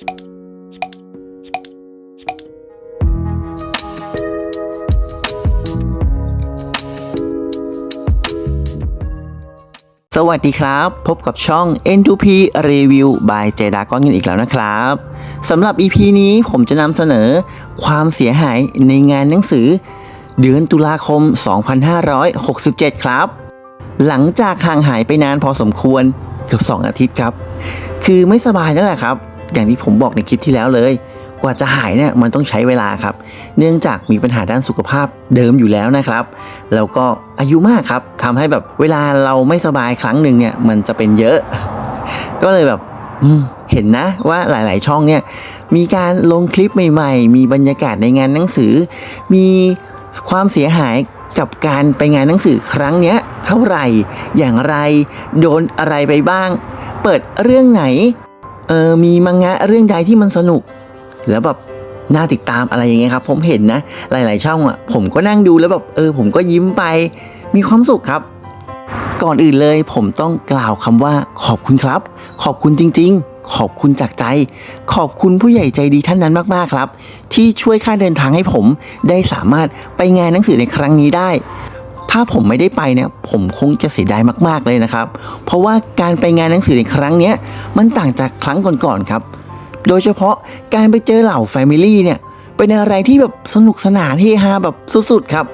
สวัสดีครับ พบกับช่อง N2P Review by j d a g o n กันอีกแล้วนะครับสำหรับ EP นี้ผมจะนำเสนอความเสียหายในงานหนังสือ เดือนตุลาคม 2567 ครับ หลังจากห่างหายไปนานพอสมควรเกือบ 2 อาทิตย์ครับ คือไม่สบายนั่นแหละครับ อย่างที่ผมบอกในคลิปที่แล้วเลย กว่าจะหายเนี่ยมันต้องใช้เวลาครับ เนื่องจากมีปัญหาด้านสุขภาพเดิมอยู่แล้วนะครับ แล้วก็อายุมากครับทำให้แบบเวลาเราไม่สบายครั้งหนึ่งเนี่ยมันจะเป็นเยอะ ก็เลยแบบเห็นนะว่าหลาย ๆ ช่องเนี่ยมีการลงคลิปใหม่ ๆ มีบรรยากาศในงานหนังสือ มีความเสียหายกับการไปงานหนังสือครั้งเนี้ยเท่าไหร่ อย่างไร โดนอะไรไปบ้าง เปิดเรื่องไหน เออมีมังงะเรื่องใดที่มันสนุก แล้วแบบน่าติดตามอะไรอย่างเงี้ยครับ ผมเห็นนะ หลาย ๆ ช่องอะ ผมก็นั่งดูแล้วแบบเออ ผมก็ยิ้มไป มีความสุขครับ ก่อนอื่นเลยผมต้องกล่าวคำว่าขอบคุณครับ ขอบคุณจริง ๆขอบคุณจากใจ ขอบคุณผู้ใหญ่ใจดีท่านนั้นมาก ๆ ครับ ที่ช่วยค่าเดินทางให้ผมได้สามารถไปงานหนังสือในครั้งนี้ได้ ถ้าผมไม่ได้ไปเนี่ยผมคงจะเสียดายมากๆเลยนะครับ เพราะว่าการไปงานหนังสือในครั้งนี้มันต่างจากครั้งก่อนๆครับ โดยเฉพาะการไปเจอเหล่าแฟมิลี่เนี่ยเป็นอะไรที่แบบสนุกสนานเฮฮาแบบสุดๆครับ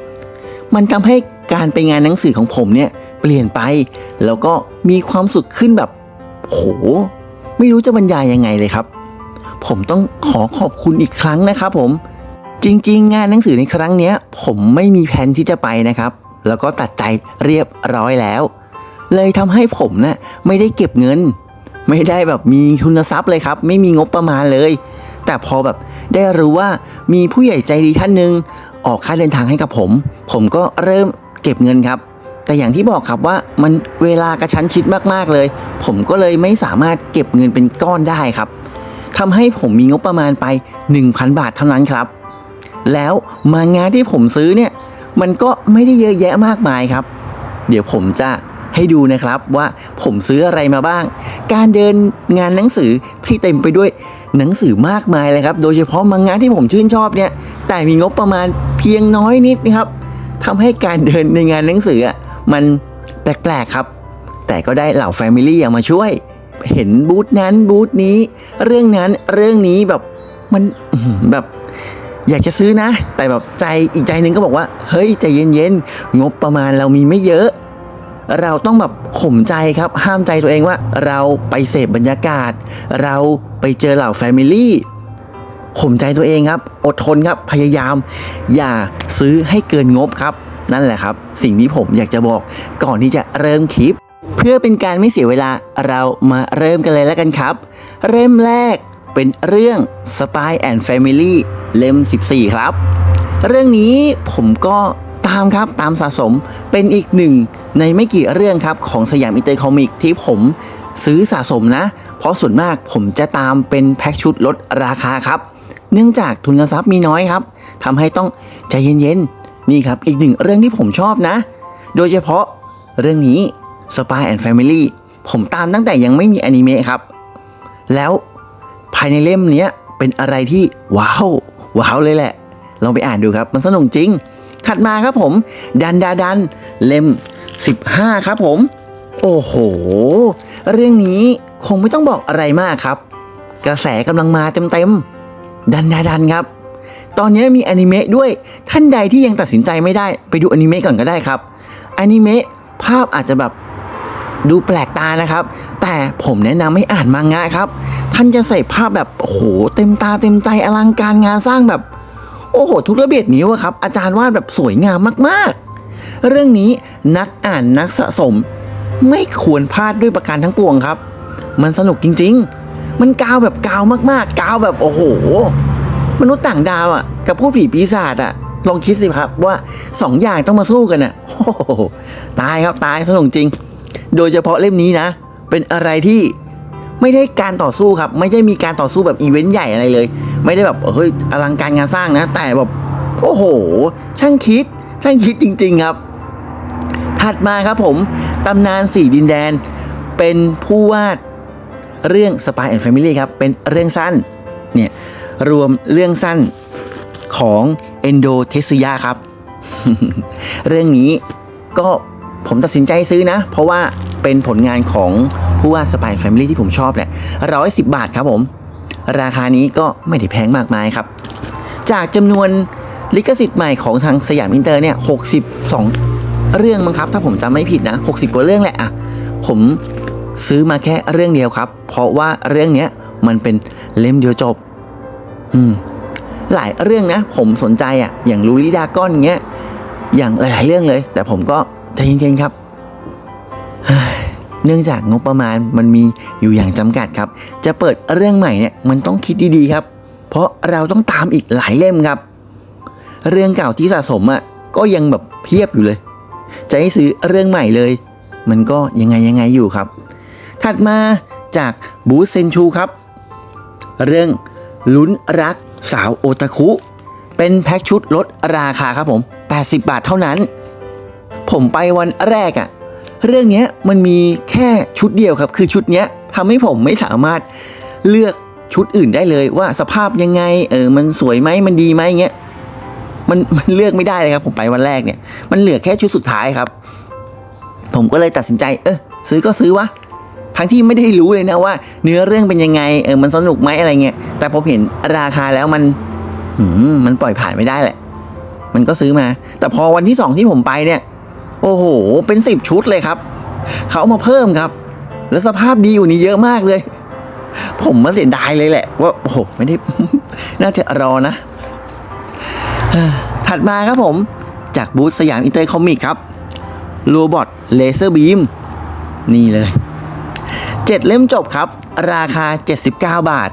มันทำให้การไปงานหนังสือของผมเนี่ยเปลี่ยนไป แล้วก็มีความสุขขึ้นแบบโห ไม่รู้จะบรรยายยังไงเลยครับ ผมต้องขอขอบคุณอีกครั้งนะครับผมจริงๆ งานหนังสือในครั้งนี้ผมไม่มีแผนที่จะไปนะครับ แล้วก็ตัดใจเรียบร้อยแล้ว เลยทำให้ผมเนะ่ะไม่ได้เก็บเงิน ไม่ได้แบบมีทุนทรัพย์เลยครับ ไม่มีงบประมาณเลย แต่พอแบบได้รู้ว่ามีผู้ใหญ่ใจดีท่านหนึ่งออกค่าเดินทางให้กับผม ผมก็เริ่มเก็บเงินครับ แต่อย่างที่บอกครับว่ามันเวลากระชั้นชิดมากๆเลย ผมก็เลยไม่สามารถเก็บเงินเป็นก้อนได้ครับทำให้ผมมีงบประมาณไป 1,000 บาทเท่านั้นครับ แล้วมางานที่ผมซื้อเนี่ย มันก็ไม่ได้เยอะแยะมากมายครับ เดี๋ยวผมจะให้ดูนะครับว่าผมซื้ออะไรมาบ้าง การเดินงานหนังสือที่เต็มไปด้วยหนังสือมากมายเลยครับ โดยเฉพาะมังงะที่ผมชื่นชอบเนี่ย แต่มีงบประมาณเพียงน้อยนิดนะครับทำให้การเดินในงานหนังสือมันแปลกๆครับ แต่ก็ได้เหล่าแฟมิลี่อย่างมาช่วย เห็นบูธนั้นบูธนี้ เรื่องนั้นเรื่องนี้แบบมันแบบ อยากจะซื้อนะ แต่แบบใจอีกใจหนึ่งก็บอกว่า เฮ้ยใจเย็นๆงบประมาณเรามีไม่เยอะ เราต้องแบบข่มใจครับ ห้ามใจตัวเองว่า เราไปเสพบรรยากาศ เราไปเจอเหล่าแฟมิลี่ข่มใจตัวเองครับ อดทนครับพยายาม อย่าซื้อให้เกินงบครับ นั่นแหละครับ สิ่งที่ผมอยากจะบอกก่อนที่จะเริ่มคลิป เพื่อเป็นการไม่เสียเวลาเรามาเริ่มกันเลยแล้วกันครับ เริ่มแรก เป็นเรื่อง Spy and Family เล่ม 14 ครับ เรื่องนี้ผมก็ตามครับตามสะสมเป็นอีกหนึ่งในไม่กี่เรื่องครับของสยามอินเตอร์คอมิกที่ผมซื้อสะสมนะ เพราะส่วนมากผมจะตามเป็นแพ็คชุดลดราคาครับ เนื่องจากทุนทรัพย์มีน้อยครับทำให้ต้องใจเย็นๆ นี่ครับอีกหนึ่งเรื่องที่ผมชอบนะ โดยเฉพาะเรื่องนี้ Spy and Family ผมตามตั้งแต่ยังไม่มีอนิเมะครับ แล้ว ภายในเล่มเนี้ยเป็นอะไรที่ว้าวว้าวเลยแหละ ลองไปอ่านดูครับมันสนุกจริง ถัดมาครับผม ดันดาดันเล่ม 15 ครับผม โอ้โห เรื่องนี้คงไม่ต้องบอกอะไรมากครับ กระแสกำลังมาเต็มๆดันดาดันครับ ตอนนี้มีอนิเมะด้วยท่านใดที่ยังตัดสินใจไม่ได้ ไปดูอนิเมะก่อนก็ได้ครับอนิเมะภาพอาจจะแบบ ดูแปลกตานะครับ แต่ผมแนะนำให้อ่านมังงะครับ ท่านจะใส่ภาพแบบโอ้โหเต็มตาเต็มใจอลังการงานสร้างแบบ โอ้โห ทุกระเบียดนิ้วอะครับ อาจารย์วาดแบบสวยงามมากๆ เรื่องนี้นักอ่านนักสะสม ไม่ควรพลาดด้วยประการทั้งปวงครับ มันสนุกจริง ๆ มันกาวแบบกาวมากๆ กาวแบบโอ้โห มนุษย์ต่างดาวอะกับผู้ผีปีศาจอะลองคิดสิครับว่าสองอย่างต้องมาสู้กันอะโอ้โหตายครับตายสนุกจริง โดยเฉพาะเล่มนี้นะ เป็นอะไรที่ไม่ได้การต่อสู้ครับ ไม่ใช่มีการต่อสู้แบบอีเวนต์ใหญ่อะไรเลย ไม่ได้แบบเฮ้ยอลังการงานสร้างนะ แต่แบบโอ้โห ช่างคิด ช่างคิดจริง ๆครับ ถัดมาครับผมตำนานสี่ดินแดน เป็นผู้วาดเรื่อง Spy and Family ครับ เป็นเรื่องสั้นเนี่ยรวมเรื่องสั้นของ Endo Tetsuya ครับ เรื่องนี้ก็ ผมตัดสินใจซื้อนะ เพราะว่าเป็นผลงานของผู้ว่า Spy and Family ที่ผมชอบเนี่ยร้อยสิบบาทครับผม ราคานี้ก็ไม่ได้แพงมากมายครับ จากจำนวนลิขสิทธิ์ใหม่ของทางสยามอินเตอร์เนี่ย62เรื่องมั้งครับ ถ้าผมจำไม่ผิดนะ60กว่าเรื่องแหละอะผมซื้อมาแค่เรื่องเดียวครับ เพราะว่าเรื่องเนี้ยมันเป็นเล่มเดียวจบ อืม หลายเรื่องนะ ผมสนใจอะอย่างลูลิดาก้อนเงี้ย อย่างหลายๆเรื่องเลย แต่ผมก็ ใจเย็นๆครับ เนื่องจากงบประมาณมันมีอยู่อย่างจำกัดครับ จะเปิดเรื่องใหม่เนี่ยมันต้องคิดดีๆครับ เพราะเราต้องตามอีกหลายเล่มครับ เรื่องเก่าที่สะสมอะก็ยังแบบเพียบอยู่เลย จะให้ซื้อเรื่องใหม่เลย มันก็ยังไงยังไงอยู่ครับ ถัดมาจากบูเซนชูครับ เรื่องลุ้นรักสาวโอตาคุ เป็นแพ็กชุดลดราคาครับผม 80 บาทเท่านั้น ผมไปวันแรกอะ่ะเรื่องนี้มันมีแค่ชุดเดียวครับ คือชุดนี้ทำให้ผมไม่สามารถเลือกชุดอื่นได้เลยว่าสภาพยังไง เออมันสวยไหมมันดีไหมเงี้ยมันมันเลือกไม่ได้เลยครับ ผมไปวันแรกเนี่ย มันเหลือแค่ชุดสุดท้ายครับ ผมก็เลยตัดสินใจ เออซื้อก็ซื้อวะทั้งที่ไม่ได้รู้เลยนะว่า เนื้อเรื่องเป็นยังไง เออมันสนุกไหมอะไรเงี้ยแต่ผมเห็นราคาแล้วมันหืมมันปล่อยผ่านไม่ได้แหละ มันก็ซื้อมา แต่พอวันที่สองที่ผมไปเนี่ย โอ้โห เป็นสิบชุดเลยครับ เขามาเพิ่มครับ แล้วสภาพดีอยู่นี้เยอะมากเลย ผมมาเสียดายเลยแหละ ว่า โอ้โห ไม่ได้ น่าจะรอนะ ถัดมาครับผม จากบูธสยามอินเตอร์คอมิกครับโรบอทเลเซอร์บีม นี่เลยเจ็ดเล่มจบครับ ราคา 79 บาท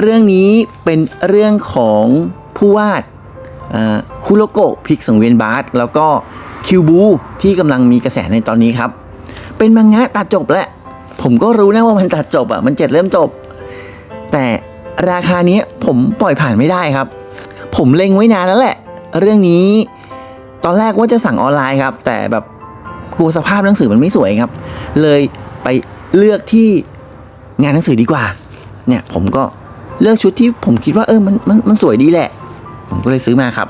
เรื่องนี้เป็นเรื่องของผู้วาดอ่อคุโรโกะพิกสังเวียนบาร์แล้วก็ คิวบูที่กำลังมีกระแสในตอนนี้ครับ เป็นมังงะตัดจบแหละ ผมก็รู้นะว่ามันตัดจบอะมันเจ็ดเล่มจบ แต่ราคานี้ผมปล่อยผ่านไม่ได้ครับ ผมเล็งไว้นานแล้วแหละ เรื่องนี้ตอนแรกว่าจะสั่งออนไลน์ครับ แต่แบบกลัวสภาพหนังสือมันไม่สวยครับ เลยไปเลือกที่งานหนังสือดีกว่า เนี่ยผมก็เลือกชุดที่ผมคิดว่าเออมันมันมันสวยดีแหละ ผมก็เลยซื้อมาครับ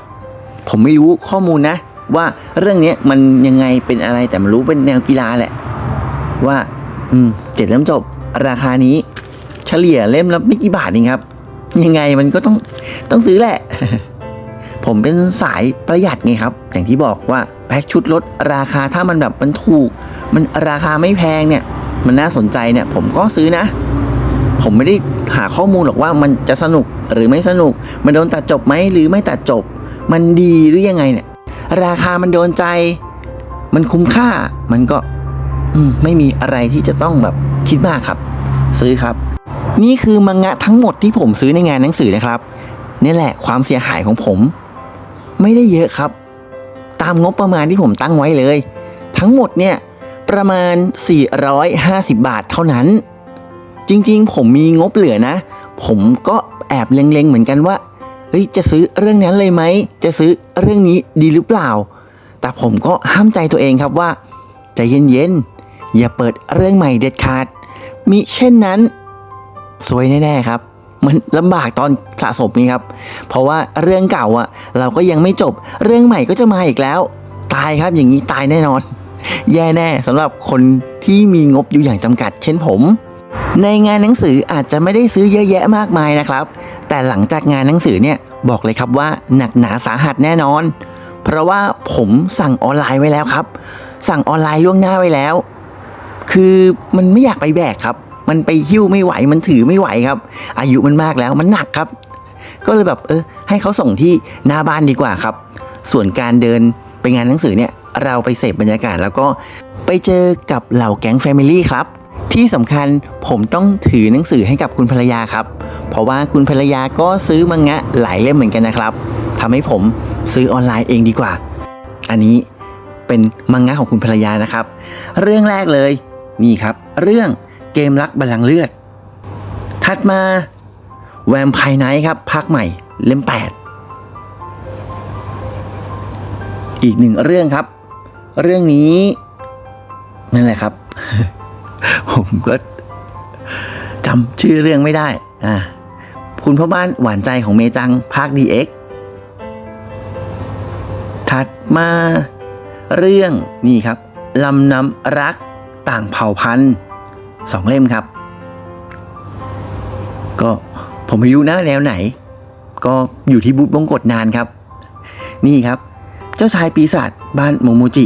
ผมไม่รู้ข้อมูลนะ ว่าเรื่องนี้มันยังไงเป็นอะไรแต่มันรู้เป็นแนวกีฬาแหละ ว่าอืมเจ็ดเล่มจบ ราคานี้ เฉลี่ยเล่มละไม่กี่บาทเองครับ ยังไงมันก็ต้องต้องซื้อแหละ ผมเป็นสายประหยัดไงครับ อย่างที่บอกว่าแพ็คชุดลดราคาถ้ามันแบบมันถูก มันราคาไม่แพงเนี่ย มันน่าสนใจเนี่ย ผมก็ซื้อนะ ผมไม่ได้หาข้อมูลหรอกว่ามันจะสนุกหรือไม่สนุก มันโดนตัดจบไหมหรือไม่ตัดจบ มันดีหรือยังไงเนี่ย ราคามันโดนใจ มันคุ้มค่า มันก็มไม่มีอะไรที่จะต้องแบบคิดมากครับ ซื้อครับ นี่คือมังงะทั้งหมดที่ผมซื้อในงานหนังสือนะครับนี่แหละความเสียหายของผม ไม่ได้เยอะครับ ตามงบประมาณที่ผมตั้งไว้เลย ทั้งหมดเนี่ยประมาณ 450 บาทเท่านั้น จริงๆ ผมมีงบเหลือนะ ผมก็แอบเล็งๆ เหมือนกันว่า เฮ้ยจะซื้อเรื่องนั้นเลยไหมจะซื้อเรื่องนี้ดีหรือเปล่า แต่ผมก็ห้ามใจตัวเองครับว่าใจเย็นๆอย่าเปิดเรื่องใหม่เด็ดขาดมิเช่นนั้นสวยแน่ๆครับ มันลำบากตอนสะสมนี่ครับ เพราะว่าเรื่องเก่าอะเราก็ยังไม่จบเรื่องใหม่ก็จะมาอีกแล้ว ตายครับอย่างนี้ตายแน่นอน แย่แน่สำหรับคนที่มีงบอยู่อย่างจำกัด เช่นผม ในงานหนังสืออาจจะไม่ได้ซื้อเยอะแยะมากมายนะครับ แต่หลังจากงานหนังสือเนี่ยบอกเลยครับว่าหนักหนาสาหัสแน่นอน เพราะว่าผมสั่งออนไลน์ไว้แล้วครับ สั่งออนไลน์ล่วงหน้าไว้แล้ว คือมันไม่อยากไปแบกครับ มันไปหิ้วไม่ไหวมันถือไม่ไหวครับ อายุมันมากแล้วมันหนักครับ ก็เลยแบบเออให้เขาส่งที่หน้าบ้านดีกว่าครับ ส่วนการเดินไปงานหนังสือเนี่ยเราไปเสพบรรยากาศแล้วก็ไปเจอกับเหล่าแก๊งแฟมิลี่ครับ ที่สำคัญผมต้องถือหนังสือให้กับคุณภรรยาครับ เพราะว่าคุณภรรยาก็ซื้อมังงะหลายเล่มเหมือนกันนะครับทำให้ผมซื้อออนไลน์เองดีกว่า อันนี้เป็นมังงะของคุณภรรยานะครับ เรื่องแรกเลยนี่ครับ เรื่องเกมรักบัลลังเลือด ถัดมาแวมไพร์ไนท์ครับภาคใหม่เล่ม 8 อีกหนึ่งเรื่องครับ เรื่องนี้นั่นแหละครับ ผมก็จำชื่อเรื่องไม่ได้อ่าคุณพ่อบ้านหวานใจของเมจังภาค DX ถัดมาเรื่องนี่ครับลำนำรักต่างเผ่าพันธุ์สองเล่มครับ ก็ผมไม่รู้นะแนวไหน ก็อยู่ที่บูธบงกฎนานครับ นี่ครับ เจ้าชายปีศาจบ้านโมโมจิ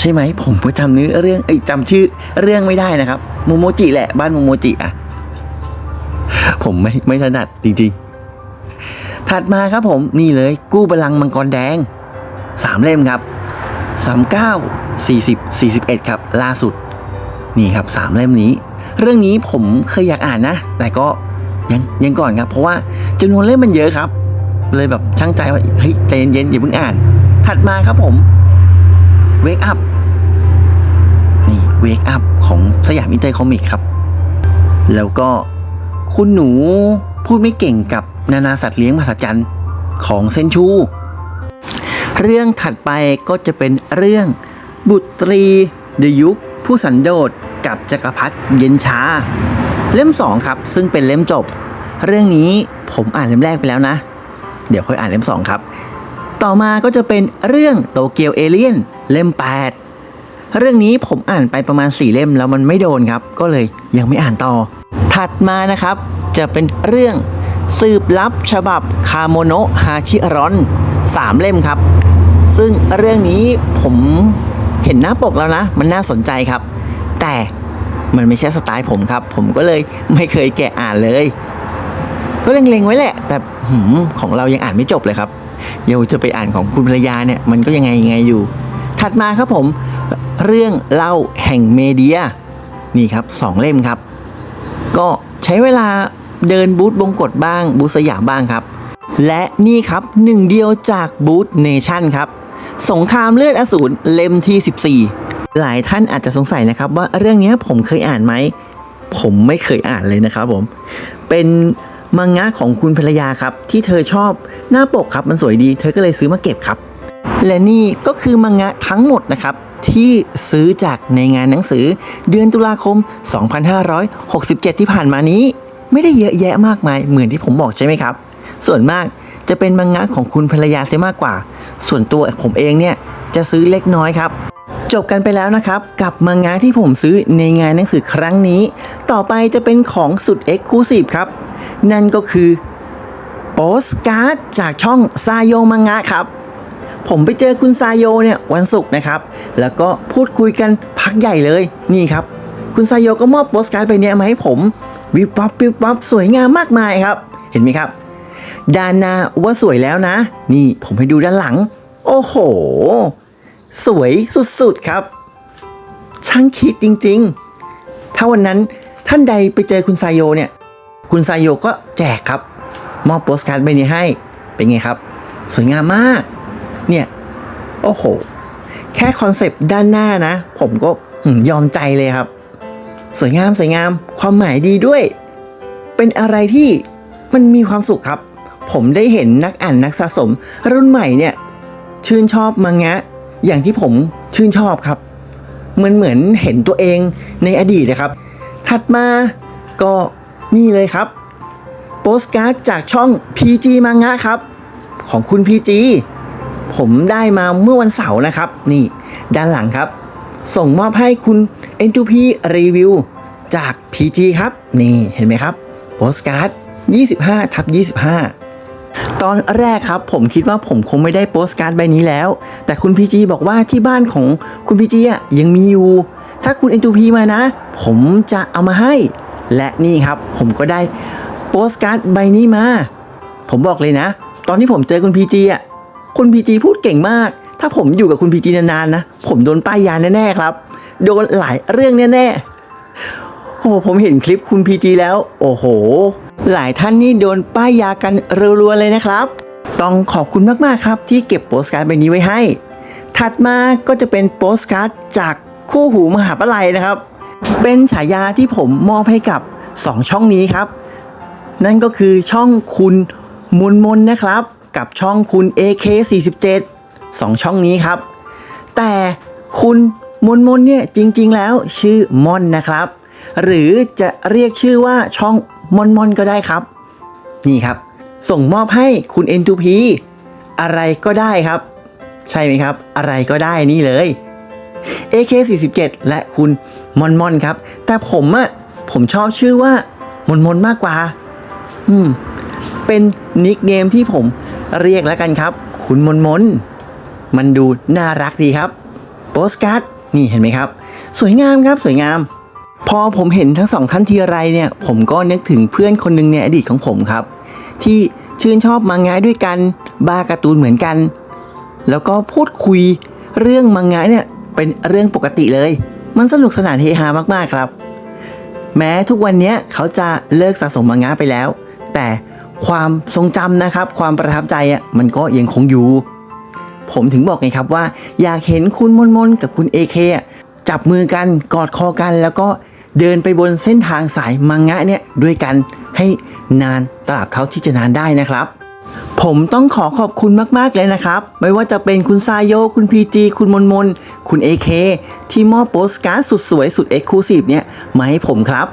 ใช่ไหมผมก็จำเนื้อเรื่องเอ้จำชื่อเรื่องไม่ได้นะครับโมโมจิแหละบ้านโมโมจิอะผมไม่ไม่ถนัดจริงๆ ถัดมาครับผมนี่เลยกู้บลังมังกรแดงสามเล่มครับสามเก้าสี่สิบสี่สิบเอ็ดครับ ล่าสุด นี่ครับสามเล่มนี้ เรื่องนี้ผมเคยอยากอ่านนะ แต่ก็ยังยังก่อนครับ เพราะว่าจำนวนเล่มมันเยอะครับ เลยแบบช่างใจว่าเฮ้ยใจเย็นๆอย่าเพิ่งอ่าน ถัดมาครับผม Wake Up นี่ Wake Up ของสยามอินเตอร์คอมิกครับ แล้วก็คุณหนูพูดไม่เก่งกับนานาสัตว์เลี้ยงมหัศจรรย์ของเซนชู เรื่องถัดไปก็จะเป็นเรื่องบุตรีเดยุค ผู้สันโดษกับจักรพรรดิเย็นชาเล่มสองครับ ซึ่งเป็นเล่มจบ เรื่องนี้ผมอ่านเล่มแรกไปแล้วนะ เดี๋ยวค่อยอ่านเล่มสองครับ ต่อมาก็จะเป็นเรื่องโตเกียวเอเลียนเล่ม 8 เรื่องนี้ผมอ่านไปประมาณ 4 เล่มแล้วมันไม่โดนครับ ก็เลยยังไม่อ่านต่อ ถัดมานะครับ จะเป็นเรื่องสืบลับฉบับคาโมโนะฮาชิรอน3 เล่มครับ ซึ่งเรื่องนี้ผมเห็นหน้าปกแล้วนะ มันน่าสนใจครับ แต่มันไม่ใช่สไตล์ผมครับ ผมก็เลยไม่เคยแกะอ่านเลย ก็เล็งๆไว้แหละ แต่หืมของเรายังอ่านไม่จบเลยครับเดี๋ยวจะไปอ่านของคุณภรรยาเนี่ยมันก็ยังไงยังไงอยู่ ถัดมาครับผม เรื่องเล่าแห่งเมเดีย นี่ครับสองเล่มครับ ก็ใช้เวลาเดินบูธบงกฎบ้างบูธสยามบ้างครับ และนี่ครับหนึ่งเดียวจากบูธเนชั่นครับ สงครามเลือดอสูรเล่มที่ 14 หลายท่านอาจจะสงสัยนะครับ ว่าเรื่องนี้ผมเคยอ่านไหม ผมไม่เคยอ่านเลยนะครับผม เป็นมังงะของคุณภรรยาครับ ที่เธอชอบหน้าปกครับมันสวยดี เธอก็เลยซื้อมาเก็บครับ และนี่ก็คือมังงะทั้งหมดนะครับ ที่ซื้อจากในงานหนังสือเดือนตุลาคม 2567 ที่ผ่านมานี้ ไม่ได้เยอะแยะมากมายเหมือนที่ผมบอกใช่ไหมครับ ส่วนมากจะเป็นมังงะของคุณภรรยาเสียมากกว่า ส่วนตัวผมเองเนี่ยจะซื้อเล็กน้อยครับจบกันไปแล้วนะครับกับมังงะที่ผมซื้อในงานหนังสือครั้งนี้ ต่อไปจะเป็นของสุดเอ็กซ์คลูซีฟครับ นั่นก็คือโปสการ์ดจากช่องซาโยมังงะครับ ผมไปเจอคุณซาโยเนี่ยวันศุกร์นะครับ แล้วก็พูดคุยกันพักใหญ่เลยนี่ครับ คุณซาโยก็มอบโปสการ์ดไปเนี้ยมาให้ผมวิบวับวิบวับสวยงามมากมายครับ เห็นไหมครับ ด้านหน้าว่าสวยแล้วนะ นี่ผมให้ดูด้านหลัง โอ้โห สวยสุดๆครับ ช่างคิดจริง ๆ ถ้าวันนั้นท่านใดไปเจอคุณซาโยเนี่ย คุณซาโยก็แจกครับ มอบโปสการ์ดใบนี้ให้ เป็นไงครับ สวยงามมาก เนี่ย โอ้โห แค่คอนเซปต์ด้านหน้านะ ผมก็ยอมใจเลยครับ สวยงามสวยงาม ความหมายดีด้วย เป็นอะไรที่มันมีความสุขครับ ผมได้เห็นนักอ่านนักสะสม รุ่นใหม่เนี่ย ชื่นชอบมังงะ อย่างที่ผมชื่นชอบครับมือนเหมือนเห็นตัวเองในอดีตนะครับ ถัดมาก็นี่เลยครับ โปสการ์ดจากช่อง PG มังงะครับ ของคุณ PG ผมได้มาเมื่อวันเสาร์นะครับ นี่ ด้านหลังครับ ส่งมอบให้คุณ N2P Review จาก PG ครับ นี่เห็นไหมครับโปสการ์ด 25ทับ25 ตอนแรกครับ ผมคิดว่าผมคงไม่ได้โปสการ์ดใบนี้แล้ว แต่คุณ PG บอกว่าที่บ้านของคุณ PG อะยังมีอยู่ ถ้าคุณ N2P มานะ ผมจะเอามาให้ และนี่ครับ ผมก็ได้โปสการ์ดใบนี้มา ผมบอกเลยนะ ตอนที่ผมเจอคุณ PG อะ คุณ PG พูดเก่งมาก ถ้าผมอยู่กับคุณ PG นานๆนะ ผมโดนป้ายยาแน่ๆครับ โดนหลายเรื่องแน่ๆ โอ้ผมเห็นคลิปคุณ PG แล้ว โอ้โห หลายท่านนี่โดนป้ายยากันรัวๆเลยนะครับ ต้องขอบคุณมากๆครับ ที่เก็บโปสการ์ดใบนี้ไว้ให้ ถัดมาก็จะเป็นโปสการ์ดจากคู่หูมหาปลัยนะครับ เป็นฉายาที่ผมมอบให้กับ 2 ช่องนี้ครับ นั่นก็คือช่องคุณมุนมนนะครับ กับช่องคุณ AK47 สองช่องนี้ครับ แต่คุณมนมนเนี่ยจริงๆแล้วชื่อมอนนะครับ หรือจะเรียกชื่อว่าช่องมอนมอนก็ได้ครับ นี่ครับ ส่งมอบให้คุณ N2P อะไรก็ได้ครับ ใช่ไหมครับ อะไรก็ได้นี่เลย AK47 และคุณมอนมอนครับ แต่ผมอะผมชอบชื่อว่ามอนมอนมากกว่า อืม เป็นนิกเนมที่ผมเรียกแล้วกันครับ คุณมนมนมันดูน่ารักดีครับโปสการ์ดนี่เห็นไหมครับ สวยงามครับสวยงาม พอผมเห็นทั้งสองท่านทีไรเนี่ย ผมก็นึกถึงเพื่อนคนหนึ่งในอดีตของผมครับ ที่ชื่นชอบมังงะด้วยกันบ้าการ์ตูนเหมือนกัน แล้วก็พูดคุยเรื่องมังงะเนี่ยเป็นเรื่องปกติเลย มันสนุกสนานเฮฮามากๆครับ แม้ทุกวันนี้เขาจะเลิกสะสมมังงะไปแล้ว แต่ ความทรงจำนะครับ ความประทับใจอะมันก็ยังคงอยู่ ผมถึงบอกไงครับว่า อยากเห็นคุณมนมนกับคุณ AK อะจับมือกันกอดคอกัน แล้วก็เดินไปบนเส้นทางสายมังงะเนี่ยด้วยกันให้นานตราบเท่าที่จะนานได้นะครับผมต้องขอขอบคุณมาก ๆ เลยนะครับ ไม่ว่าจะเป็นคุณซายโย คุณ PG คุณมนมน คุณ AK ที่มอบโปสการ์ดสุดสวยสุดเอ็กซ์คลูซีฟเนี่ยมาให้ผมครับ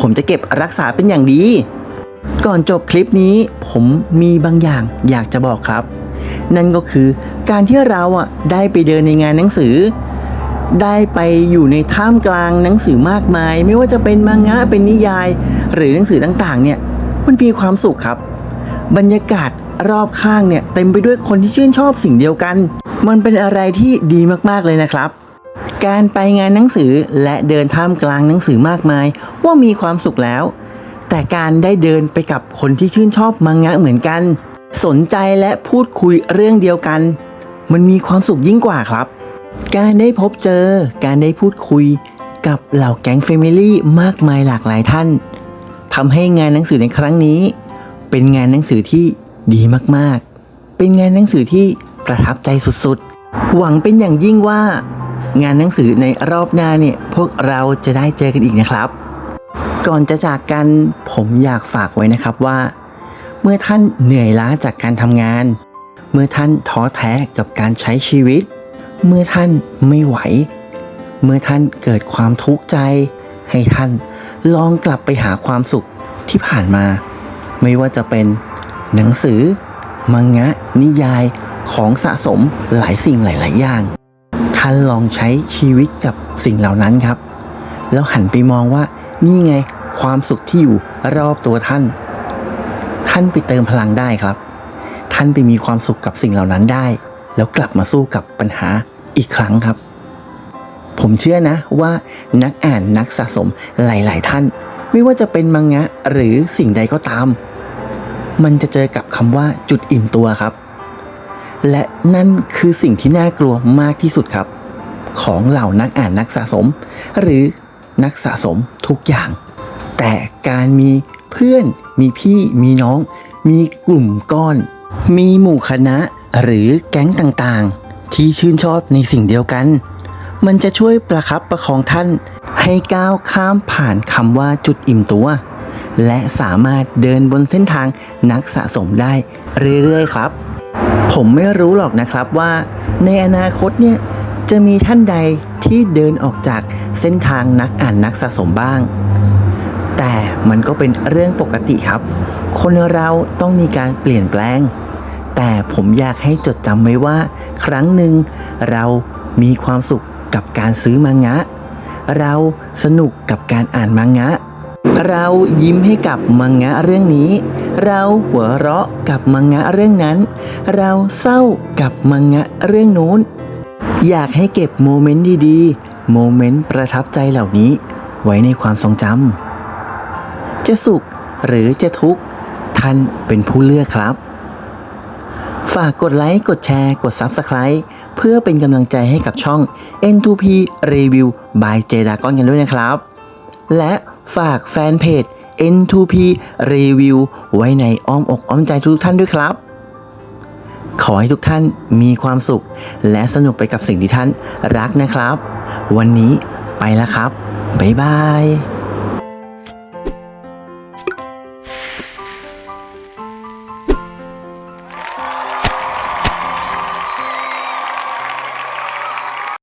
ผมจะเก็บรักษาเป็นอย่างดี ก่อนจบคลิปนี้ผมมีบางอย่างอยากจะบอกครับ นั่นก็คือการที่เราอะได้ไปเดินในงานหนังสือ ได้ไปอยู่ในท่ามกลางหนังสือมากมาย ไม่ว่าจะเป็นมังงะเป็นนิยาย หรือหนังสือต่างๆ เนี่ยมันมีความสุขครับ บรรยากาศรอบข้างเนี่ยเต็มไปด้วยคนที่ชื่นชอบสิ่งเดียวกัน มันเป็นอะไรที่ดีมากๆเลยนะครับ การไปงานหนังสือและเดินท่ามกลางหนังสือมากมาย ว่ามีความสุขแล้ว แต่การได้เดินไปกับคนที่ชื่นชอบมังงะเหมือนกัน สนใจและพูดคุยเรื่องเดียวกัน มันมีความสุขยิ่งกว่าครับ การได้พบเจอ การได้พูดคุยกับเหล่าแก๊งเฟมิลี่มากมายหลากหลายท่านทำให้งานหนังสือในครั้งนี้ เป็นงานหนังสือที่ดีมากๆ เป็นงานหนังสือที่ประทับใจสุดๆ หวังเป็นอย่างยิ่งว่า งานหนังสือในรอบหน้าเนี่ยพวกเราจะได้เจอกันอีกนะครับ ก่อนจะจากกันผมอยากฝากไว้นะครับว่า เมื่อท่านเหนื่อยล้าจากการทำงาน เมื่อท่านท้อแท้กับการใช้ชีวิต เมื่อท่านไม่ไหว เมื่อท่านเกิดความทุกข์ใจ ให้ท่านลองกลับไปหาความสุขที่ผ่านมา ไม่ว่าจะเป็นหนังสือ มังงะ นิยายของสะสมหลายสิ่งหลาย ๆ อย่าง ท่านลองใช้ชีวิตกับสิ่งเหล่านั้นครับ แล้วหันไปมองว่า นี่ไงความสุขที่อยู่รอบตัวท่าน ท่านไปเติมพลังได้ครับ ท่านไปมีความสุขกับสิ่งเหล่านั้นได้ แล้วกลับมาสู้กับปัญหาอีกครั้งครับ ผมเชื่อนะว่านักอ่านนักสะสมหลาย ๆ ท่าน ไม่ว่าจะเป็นมังงะหรือสิ่งใดก็ตาม มันจะเจอกับคำว่าจุดอิ่มตัวครับ และนั่นคือสิ่งที่น่ากลัวมากที่สุดครับ ของเหล่านักอ่านนักสะสม หรือ นักสะสมทุกอย่าง แต่การมีเพื่อนมีพี่มีน้อง มีกลุ่มก้อน มีหมู่คณะหรือแก๊งต่างๆ ที่ชื่นชอบในสิ่งเดียวกัน มันจะช่วยประคับประคองท่าน ให้ก้าวข้ามผ่านคำว่าจุดอิ่มตัว และสามารถเดินบนเส้นทางนักสะสมได้เรื่อยๆครับ ผมไม่รู้หรอกนะครับว่า ในอนาคตเนี่ยจะมีท่านใด ที่เดินออกจากเส้นทางนักอ่านนักสะสมบ้าง แต่มันก็เป็นเรื่องปกติครับ คนเราต้องมีการเปลี่ยนแปลง แต่ผมอยากให้จดจำไว้ว่า ครั้งหนึ่งเรามีความสุขกับการซื้อมังงะ เราสนุกกับการอ่านมังงะ เรายิ้มให้กับมังงะเรื่องนี้ เราหัวเราะกับมังงะเรื่องนั้น เราเศร้ากับมังงะเรื่องนู้น อยากให้เก็บโมเมนต์ดีๆ โมเมนต์ประทับใจเหล่านี้ ไว้ในความทรงจำ จะสุขหรือจะทุกข์ท่านเป็นผู้เลือกครับ ฝากกดไลค์ กดแชร์ กด Subscribe เพื่อเป็นกำลังใจให้กับช่อง N2P Review by j d a g o n กันด้วยนะครับ และฝากแฟนเพจ N2P Review ไว้ในอ้อมอกอ้อมใจทุกท่านด้วยครับ ขอให้ทุกท่านมีความสุข และสนุกไปกับสิ่งที่ท่านรักนะครับ วันนี้ไปแล้วครับ บ๊ายบาย